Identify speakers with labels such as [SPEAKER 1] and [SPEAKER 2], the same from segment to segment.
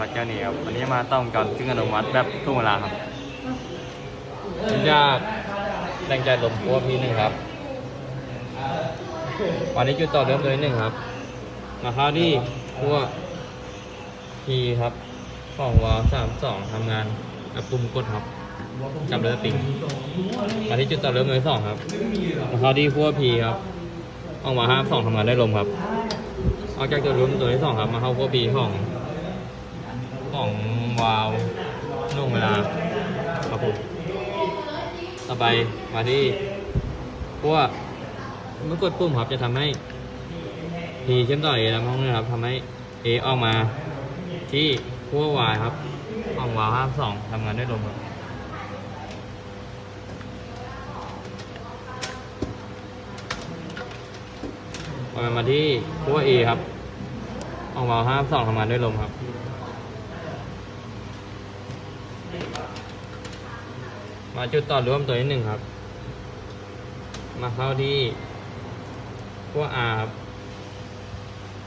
[SPEAKER 1] พัดเจ้าเหนียววันนี้มาต้องการซึ่งอนุมัติแบบทุ่งเวลาครับ
[SPEAKER 2] ยากแรงใจลมพัวพีหนึ่งครับวันนี้จุดต่อเริ่มเลยหนึ่งครับมาเข้าที่พัวพีครับสองวาสามสองทำงานกับปุ่มกดครับจับเรือติ่งมาที่จุดต่อเริ่มเลยสองครับมาเข้าที่พัวพีครับออกมาห้าสองทำงานได้ลมครับออกจากจุดเริ่มตัวที่สองครับมาเข้าพัวพีของ ของวาล์วนุ่งเวลาครับผมต่อไปมาที่พวกเมื่อกดปุ่มครับจะทำให้ P เชื่อมต่อ A แล้วห้องนี้ครับทำให้ A ออกมาที่พวก Y ครับห้องวาวห้าสองทำงานได้ลมครับไปมาที่พว A ครับห้องวาวห้าสองทำงานด้วยลมครับ มาจุดต่อร่วมตัวที่หนึ่งครับ มาเข้าที่พวก R ครับ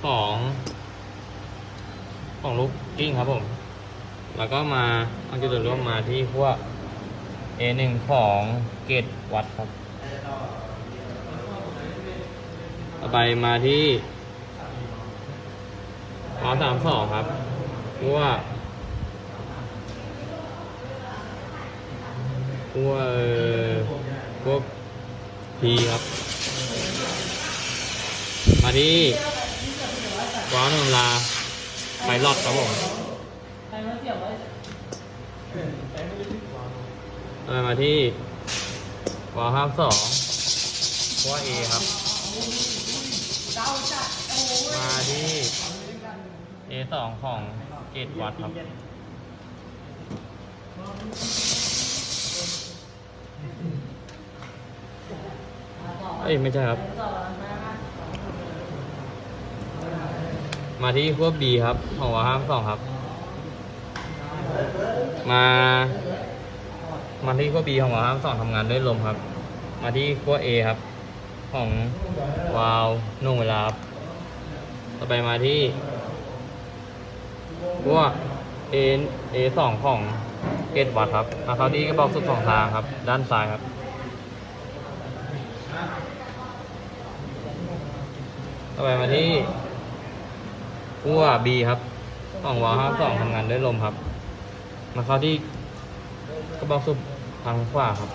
[SPEAKER 2] ของของลูกกิ้งครับผม แล้วก็มาเอาจุดต่อร่วมมาที่พว A หนึ่งของเกตวัดครับ ต่อไปมาที่วาสามสองครับพว พวกเออพวกพีครับ มาที่ว้าวนมลาไพลอตครับผมเอามาที่วาวห้าสองพวกเอครับ มาที่เอสองของเกตวัดครับ เอ้ยไม่ใช่ครับ มาที่พวก B ครับของวห้ามสองครับ มา มาที่พวก B ของวห้ามสองทำงานด้วยลมครับ มาที่พวก A ครับ ของวาวนุ่งเวลาครับต่อไปมาที่พวก A A สองของเกตวัดครับ มาเข้าที่กระบอกสุดสองทางครับ ด้านซ้ายครับ ต่อไปมาที่ขั้ว B ครับของวาล์ห้าสองทำงานด้วยลมครับ มาเข้าที่กระบอกสุบทางขวาครับ